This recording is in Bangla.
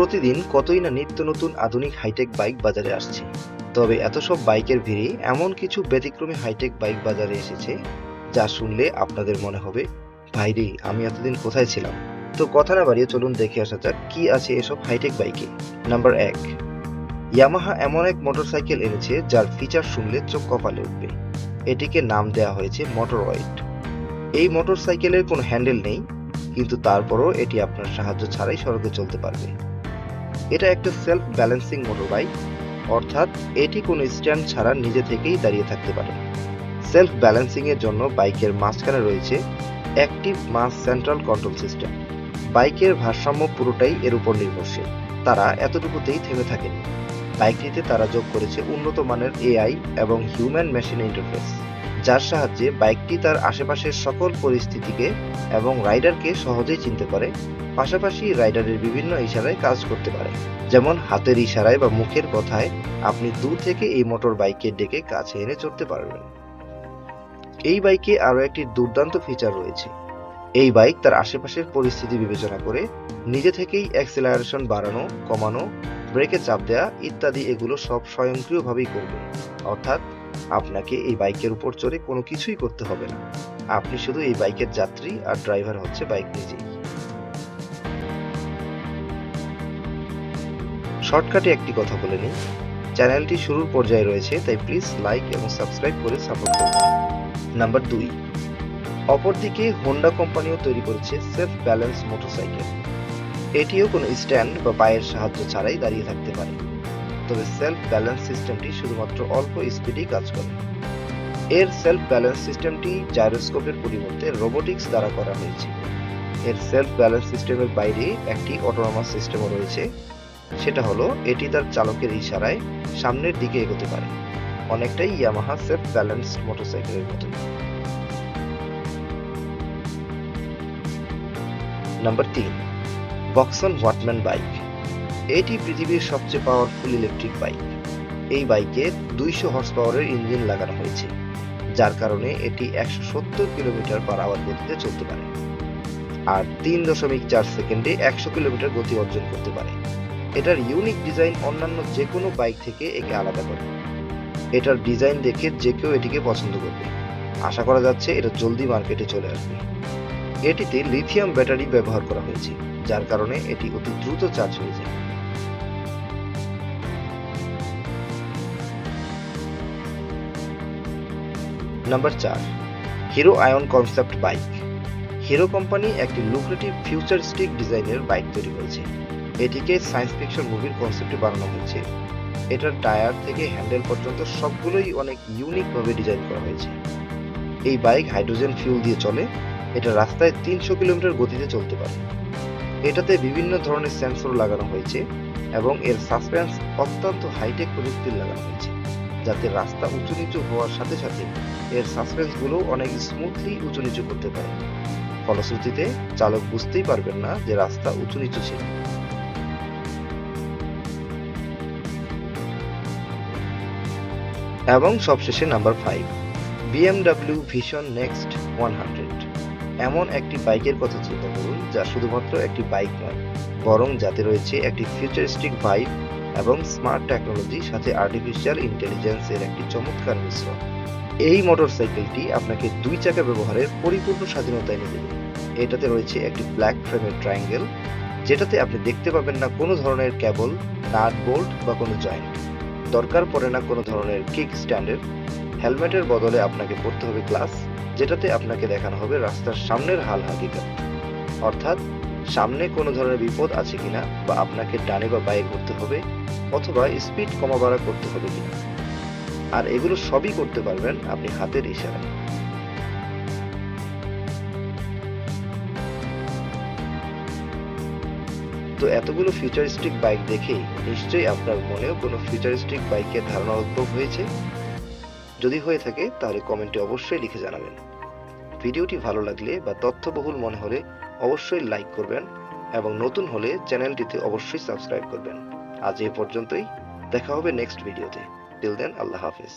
প্রতিদিন কতই না নিত্য নতুন আধুনিক হাইটেক বাইক বাজারে আসছে। তবে এত সব বাইকের ভিড়ে এমন কিছু ব্যতিক্রমী হাইটেক বাইক বাজারে এসেছে, যা শুনলে আপনাদের মনে হবে ভাইরে আমি এতদিন কোথায় ছিলাম? তো কথা না বাড়িয়ে চলুন দেখে আসা যাক কি আছে এসব হাইটেক বাইকে নাম্বার এক ইয়ামাহা এমন এক মোটরসাইকেল এনেছে, যার ফিচার শুনলে চোখ কপালে উঠবে। এটিকে নাম দেওয়া হয়েছে মোটরওয়েট এই মোটরসাইকেলের কোনো হ্যান্ডেল নেই, কিন্তু তারপরও এটি আপনার সাহায্য ছাড়াই সড়কে চলতে পারবে। এটা একটা সেলফ ব্যালেন্সিং মোটর বাইক অর্থাৎ এটি কোনো স্ট্যান্ড ছাড়া নিজে থেকেই দাঁড়িয়ে থাকতে পারে। সেলফ ব্যালেন্সিং এর জন্য বাইকের মাঝখানে রয়েছে active mass central control system বাইকের ভারসাম্য পুরোটাই এর উপর নির্ভরশীল, তারা এতটুকুতেই থেমে থাকেনি। বাইকটিতে তারা যোগ করেছে উন্নত মানের এআই এবং হিউম্যান মেশিন ইন্টারফেস যার সাহায্যে বাইকটি তার আশেপাশের সকল পরিস্থিতিকে এবং রাইডারকে সহজেই চিনতে পারে, পাশাপাশি রাইডারের বিভিন্ন ইশারায় কাজ করতে পারে। যেমন হাতের ইশারায় বা মুখের কথায় আপনি দূর থেকে এই মোটর বাইকে ডেকে কাছে এনে চড়তে পারবেন। এই বাইকে আরও একটি দুর্দান্ত ফিচার রয়েছে। এই বাইক তার আশেপাশের পরিস্থিতি বিবেচনা করে নিজে থেকেই অ্যাক্সেলারেশন বাড়ানো, কমানো ব্রেকে চাপ দেওয়া ইত্যাদি এগুলো সব স্বয়ংক্রিয়ভাবেই করবে। অর্থাৎ আপনাকে এই বাইকের উপর চড়ে কোনো কিছুই করতে হবে না। আপনি শুধু এই বাইকের যাত্রী আর ড্রাইভার হচ্ছে বাইক নিজেই। শর্টকাটে একটি কথা বলে নিই। চ্যানেলটি শুরুর পর্যায়ে রয়েছে, তাই প্লিজ লাইক এবং সাবস্ক্রাইব করে সাপোর্ট করুন। নাম্বার দুই। অপরদিকে হোন্ডা কোম্পানিও তৈরি করেছে সেলফ ব্যালেন্স মোটরসাইকেল এটিও কোনো স্ট্যান্ড বা পায়ের সাহায্য ছাড়াই দাঁড়িয়ে থাকতে পারে। তবে সেলফ ব্যালেন্স সিস্টেমটি শুধুমাত্র অল্প স্পিডেই কাজ করে। এর সেলফ ব্যালেন্স সিস্টেমটি জাইরোস্কোপের পরিবর্তে রোবোটিক্স দ্বারা করা হয়েছে। এর সেলফ ব্যালেন্স সিস্টেমের বাইরে একটি অটোনমাস সিস্টেমও রয়েছে। সেটা হলো, এটি তার চালকের ইশারায় সামনের দিকে এগোতে পারে। অনেকটাই ইয়ামাহা সেলফ ব্যালেন্স মোটরসাইকেলের মতোই। নাম্বার তিন বক্সন ওয়াটম্যান বাইক এটি পৃথিবীর সবচেয়ে পাওয়ারফুল ইলেকট্রিক বাইক এই বাইকে দুইশো হর্স পাওয়ারের ইঞ্জিন লাগানো হয়েছে, যার কারণে এটি একশো সত্তর কিলোমিটার পার আওয়ার গতিতে চলতে পারে আর তিন দশমিক চার সেকেন্ডে একশো কিলোমিটার গতি অর্জন করতে পারে। এটার ইউনিক ডিজাইন অন্যান্য যে কোনো বাইক থেকে একে আলাদা করে। এটার ডিজাইন দেখে যে কেউ এটিকে পছন্দ করবে। আশা করা যাচ্ছে এটা জলদি মার্কেটে চলে আসবে। এটিতে লিথিয়াম ব্যাটারি ব্যবহার করা হয়েছে, যার কারণে এটি অতি দ্রুত চার্জ হয়ে যায়। নাম্বার চার, Hero ion concept bike. Hero company একটি লুক্রেটিভ ফিউচারিস্টিক ডিজাইনের বাইক তৈরি করেছে। এটিকে সায়েন্স ফিকশন মুভির কনসেপ্টে বানানো হয়েছে। এটার টায়ার থেকে হ্যান্ডেল পর্যন্ত সবগুলোই অনেক ইউনিকভাবে ডিজাইন করা হয়েছে। এই বাইক হাইড্রোজেন ফিউল দিয়ে চলে। এটা রাস্তায় তিনশো কিলোমিটার গতিতে চলতে পারে। এটাতে বিভিন্ন ধরনের সেন্সর লাগানো হয়েছে এবং এর সাসপেন্স অত্যন্ত হাইটেক প্রযুক্তির লাগানো হয়েছে। যাতে রাস্তা উঁচু নিচু হওয়ার সাথে সাথে এর সাসপেন্সগুলো অনেক স্মুথলি উঁচু নিচু করতে পারে। ফলশ্রুতিতে, চালক বুঝতেই পারবেন না যে রাস্তা উঁচু নিচু ছিল। এবং সবশেষে number five BMW vision next one hundred এমন একটি বাইকের কথা চিন্তা করুন যা শুধুমাত্র একটি বাইক নয়, বরং যাতে রয়েছে একটি ফিউচারিস্টিক ভাইব এবং স্মার্ট টেকনোলজি সাথে আর্টিফিশিয়াল ইন্টেলিজেন্সের একটি চমৎকার মিশ্রণ। এই মোটরসাইকেলটি আপনাকে দুই চাকা ব্যবহারের পরিপূর্ণ স্বাধীনতা এনে দেবে এটাতে রয়েছে একটি ব্ল্যাক ফ্রেমের ট্রায়াঙ্গেল যেটাতে আপনি দেখতে পাবেন না কোনো ধরনের কেবল নাট বোল্ট বা কোনো জয়েন্ট দরকার পড়ে না কোনো ধরনের কিক স্ট্যান্ডের হেলমেটের বদলে আপনাকে পড়তে হবে গ্লাস যেটাতে আপনাকে দেখানো হবে রাস্তার সামনের হাল হাকিকত অর্থাৎ সামনে কোনো ধরনের বিপদ আছে কিনা বা আপনাকে ডানে বা বায়ে করতে হবে অথবা স্পিড কমা বাড়া করতে হবে কিনা। আর এগুলো সবই করতে পারবেন আপনি হাতের ইশারায়। তো এতগুলো ফিউচারিস্টিক বাইক দেখেই নিশ্চয়ই আপনার মনেও কোনো ফিউচারিস্টিক বাইকের ধারণা উদ্ভব হয়েছে? যদি হয়ে থাকে, তাহলে কমেন্টে অবশ্যই লিখে জানাবেন। ভিডিওটি ভালো লাগলে বা তথ্যবহুল মনে হলে অবশ্যই লাইক করবেন এবং নতুন হলে চ্যানেলটিতে অবশ্যই সাবস্ক্রাইব করবেন। আজ এ পর্যন্তই। দেখা হবে নেক্সট ভিডিওতে টিল দেন আল্লাহ হাফিজ।